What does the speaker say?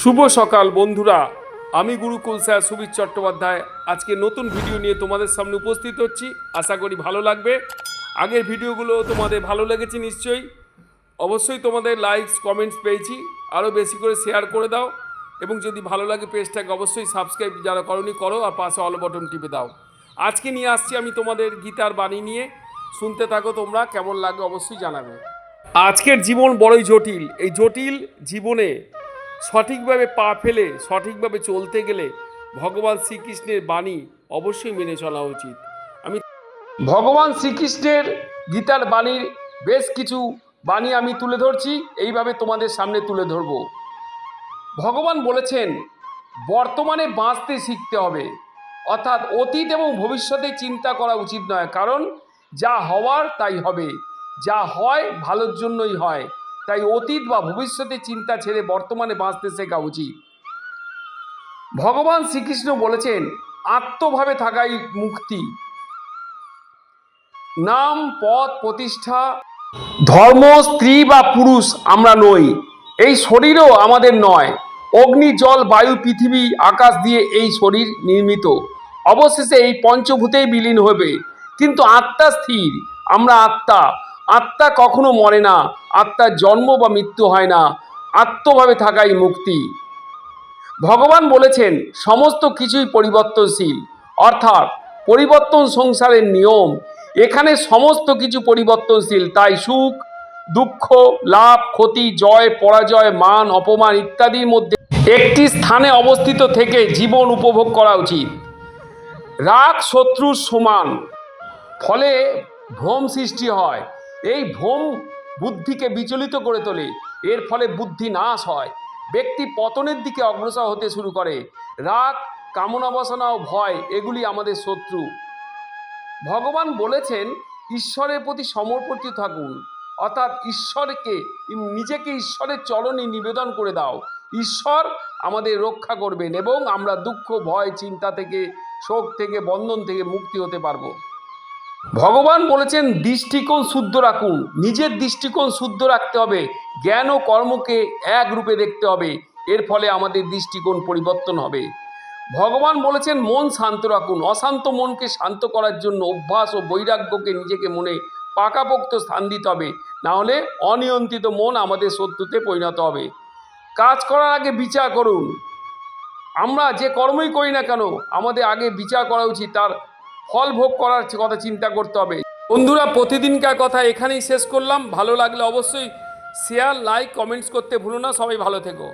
শুভ সকাল, বন্ধুরা। আমি গুরুকুল স্যার সুবীর চট্টোপাধ্যায়। আজকে নতুন ভিডিও নিয়ে তোমাদের সামনে উপস্থিত হচ্ছি। আশা করি ভালো লাগবে। আগের ভিডিওগুলো তোমাদের ভালো লেগেছে নিশ্চয়ই। অবশ্যই তোমাদের লাইকস কমেন্টস পেয়েছি। আরও বেশি করে শেয়ার করে দাও। এবং যদি ভালো লাগে পেজটাকে অবশ্যই সাবস্ক্রাইব যারা করনি, করো আর পাশে অল বটন টিপে দাও। আজকে নিয়ে আসছি আমি তোমাদের গীতার বাণী নিয়ে। শুনতে থাকো তোমরা, কেমন লাগে অবশ্যই জানাবে। আজকের জীবন বড়ই জটিল। এই জটিল জীবনে সঠিকভাবে পা ফেলে, সঠিকভাবে চলতে গেলে ভগবান শ্রীকৃষ্ণের বাণী অবশ্যই মেনে চলা উচিত। আমি ভগবান শ্রীকৃষ্ণের গীতার বাণীর বেশ কিছু বাণী আমি তুলে ধরছি, এইভাবে তোমাদের সামনে তুলে ধরব। ভগবান বলেছেন, বর্তমানে বাঁচতে শিখতে হবে। অর্থাৎ অতীত এবং ভবিষ্যতে চিন্তা করা উচিত নয়, কারণ যা হওয়ার তাই হবে, যা হয় ভালোর জন্যই হয়। তাই অতীত বা ভবিষ্যতে চিন্তা ছেড়ে বর্তমানে বাঁচতে শেখা উচিত। ভগবান শ্রীকৃষ্ণ বলেছেন, আত্মভাবে থাকাই মুক্তি। নাম, পদ, প্রতিষ্ঠা, ধর্ম, স্ত্রী বা পুরুষ আমরা নই। এই শরীরও আমাদের নয়। অগ্নি, জল, বায়ু, পৃথিবী, আকাশ দিয়ে এই শরীর নির্মিত। অবশেষে এই পঞ্চভূতেই বিলীন হবে। কিন্তু আত্মা স্থির, আমরা আত্মা। আত্মা কখনো মরে না, আত্মার জন্ম বা মৃত্যু হয় না, আত্মভাবে থাকাই মুক্তি। ভগবান বলেছেন, সমস্ত কিছুই পরিবর্তনশীল, অর্থাৎ পরিবর্তন সংসারের নিয়ম, এখানে সমস্ত কিছু পরিবর্তনশীল, তাই সুখ, দুঃখ, লাভ, ক্ষতি, জয়, পরাজয়, মান, অপমান ইত্যাদির মধ্যে একটি স্থানে অবস্থিত থেকে জীবন উপভোগ করা উচিত। রাগ শত্রুর সমান, ফলে ভ্রম সৃষ্টি হয় এই ভ্রম বুদ্ধিকে বিচলিত করে তোলে। এর ফলে বুদ্ধি নাশ হয়। ব্যক্তি পতনের দিকে অগ্রসর হতে শুরু করে। রাগ কামনা বাসনা ও ভয়, এগুলি আমাদের শত্রু। ভগবান বলেছেন, ঈশ্বরের প্রতি সমর্পিত থাকুন। অর্থাৎ ঈশ্বরকে, নিজেকে ঈশ্বরের চরণে নিবেদন করে দাও। ঈশ্বর আমাদের রক্ষা করবেন এবং আমরা দুঃখ, ভয়, চিন্তা থেকে, শোক থেকে, বন্ধন থেকে মুক্তি হতে পারব। ভগবান বলেছেন, দৃষ্টিকোণ শুদ্ধ রাখুন। নিজের দৃষ্টিকোণ শুদ্ধ রাখতে হবে। জ্ঞান ও কর্মকে এক রূপে দেখতে হবে। এর ফলে আমাদের দৃষ্টিকোণ পরিবর্তন হবে। ভগবান বলেছেন, মন শান্ত রাখুন। অশান্ত মনকে শান্ত করার জন্য অভ্যাস ও বৈরাগ্যকে নিজেকে মনে পাকাপোক্ত স্থান দিতে হবে। না হলে অনিয়ন্ত্রিত মন আমাদের শত্রুতে পরিণত হবে। কাজ করার আগে বিচার করুন। আমরা যে কর্মই করি না কেন, আমাদের আগে বিচার করা উচিত। তার ফল ভোগ করার কথা চিন্তা করতে হবে। বন্ধুরা, প্রতিদিনকার কথা এখানেই শেষ করলাম। ভালো লাগলে অবশ্যই শেয়ার লাইক কমেন্টস করতে ভুলো না। সবাই ভালো থেকো।